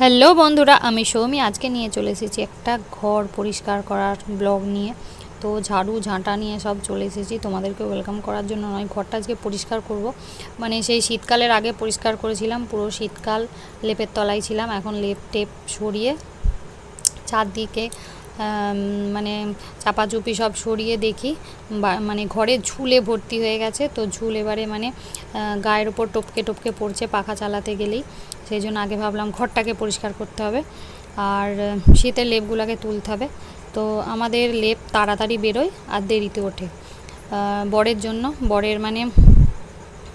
Hello বন্ধুরা, আমি সৌমি। আজকে নিয়ে চলে এসেছি একটা ঘর পরিষ্কার করার ব্লগ নিয়ে। তো ঝাড়ু, ঝাঁটা নিয়ে সব চলে এসেছি। তোমাদেরকে ওয়েলকাম করার জন্য নয়, ঘরটা আজকে পরিষ্কার করব। মানে সেই শীতকালের আগে পরিষ্কার করেছিলাম, পুরো শীতকাল লেপের তলায় ছিলাম। এখন লেপ টেপ সরিয়ে চারদিকে মানে চাপাচুপি সব সরিয়ে দেখি। মানে ঘরে ঝুলে ভর্তি হয়ে গেছে, তো ঝুল এবারে মানে গায়ের ওপর টপকে টপকে পড়ছে পাখা চালাতে গেলেই। সেই জন্য আগে ভাবলাম ঘরটাকে পরিষ্কার করতে হবে। আর শীতের লেপগুলোকে তুলতে হবে। তো আমাদের লেপ তাড়াতাড়ি বেরোয় আর দেরিতে ওঠে। বরের জন্য, বরের মানে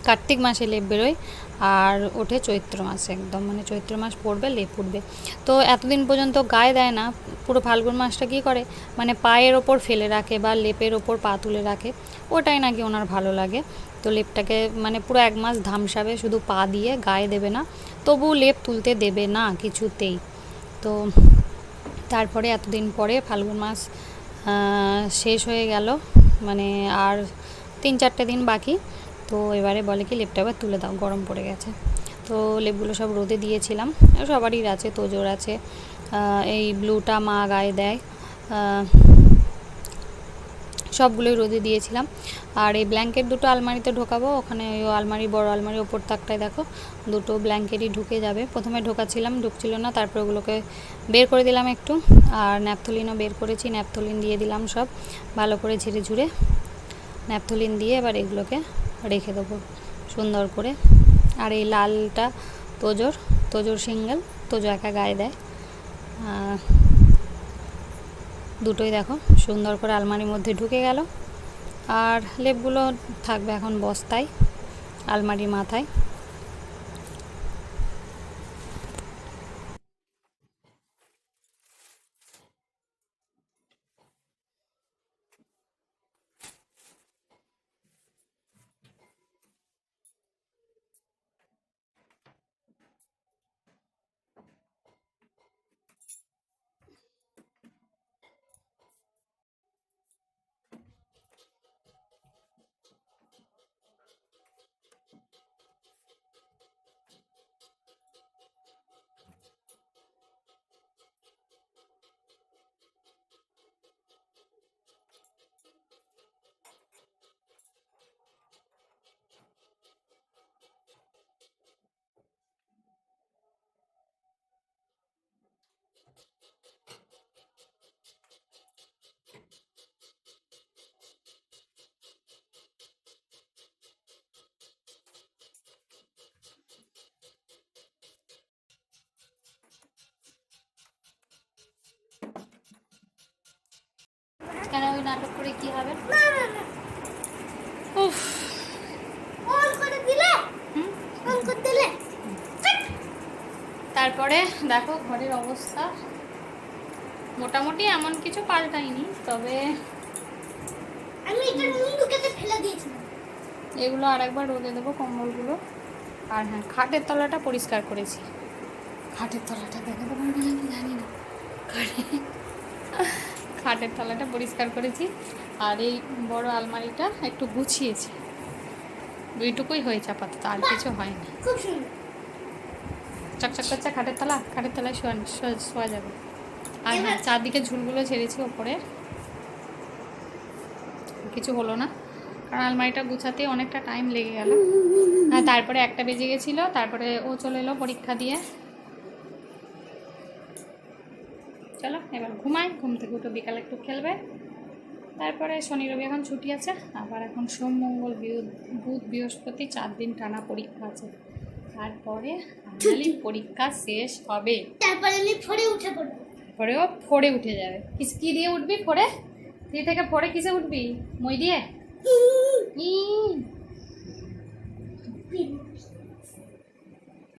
কার্তিক মাসে লেপ বেরোয় আর ওঠে চৈত্র মাসে একদম মানে চৈত্র মাস পড়বে, লেপ উঠবে। তো এতদিন পর্যন্ত গায়ে দেয় না, পুরো ফাল্গুন মাসটা কী করে? মানে পায়ের ওপর ফেলে রাখে বা লেপের ওপর পা তুলে রাখে, ওটাই নাকি ওনার ভালো লাগে। তো লেপটাকে মানে পুরো এক মাস ধামসাবে শুধু পা দিয়ে গায়ে দেবে না তবু লেপ তুলতে দেবে না কিছুতেই। তো তারপরে এতদিন পরে ফাল্গুন মাস শেষ হয়ে গেল মানে আর তিন চারটে দিন বাকি। তো এবারে বলে কি লেপটা এবার তুলে দাও, গরম পড়ে গেছে। তো লেপগুলো সব রোদে দিয়েছিলাম, সবারই আছে, তোজোর আছে। এই ব্লুটা মা গায়ে দেয়। সবগুলোই রোদে দিয়েছিলাম। আর এই ব্ল্যাঙ্কেট দুটো আলমারিতে ঢোকাবো, ওখানে ওই আলমারি, বড় আলমারি ওপর তাকটায় দেখো, দুটো ব্ল্যাঙ্কেটই ঢুকে যাবে। প্রথমে ঢোকাচ্ছিলাম ঢুকছিল না, তারপর ওগুলোকে বের করে দিলাম একটু। আর ন্যাপথলিনও বের করেছি, ন্যাপথলিন দিয়ে দিলাম সব, ভালো করে ঝিরে ঝুড়ে। ন্যাপথলিন দিয়ে এবার এগুলোকে রেখে দেবো সুন্দর করে। আর এই লালটা তোজোর তোজোর সিঙ্গেল, তোজো একা গায়ে দেয়। দুটোই দেখো সুন্দর করে আলমারির মধ্যে ঢুকে গেল। আর লেপগুলো থাকবে এখন বস্তায়, আলমারির মাথায়। কেন ওই নাটক করে কি হবে? উফ। করে দিলে? করে দিলে? তারপরে দেখো ঘরের অবস্থা। মোটামুটি এমন কিছু পাল্টাইনি তবে আমি এটা নুনটুকেতে ফেলে দিয়েছিলাম। এগুলো আর একবার রোদে দেবো কম্বলগুলো। আর হ্যাঁ খাটের তলাটা পরিষ্কার করেছি। খাটের তলাটা দেখাতে পারব নাকি জানি না। খাটে খাটের তলাটা পরিষ্কার করেছি আর এই বড় আলমারিটা একটু গুছিয়েছি। দুইটুকুই হয়েছে আপাতত আর কিছু হয়নি। চকচক করছে খাটের তলা খাটের তলায় শোয়া শোয়া- যাবে। আর হ্যাঁ চারদিকে ঝুলগুলো ছেড়েছি ওপরে কিছু হলো না। কারণ আলমারিটা গুছাতে অনেকটা টাইম লেগে গেল। তারপরে একটা বেজে গেছিল তারপরে ও চলে এলো পরীক্ষা দিয়ে। চলো এবার ঘুমাই ঘুম থেকে উঠে বিকালে একটু খেলবে। তারপরে শনি রবি এখন ছুটি আছে আবার এখন সোম মঙ্গল বুধ বৃহস্পতি চার দিন টানা পরীক্ষা আছে। তারপরে পরীক্ষা শেষ হবে। তারপরে আমি ফোরে উঠে পড়ব। পরে ও ফোড়ে উঠে যাবে। কি দিয়ে উঠবি ফোড়ে তুই থেকে ফোড়ে কিসে উঠবি? মই দিয়ে? ই।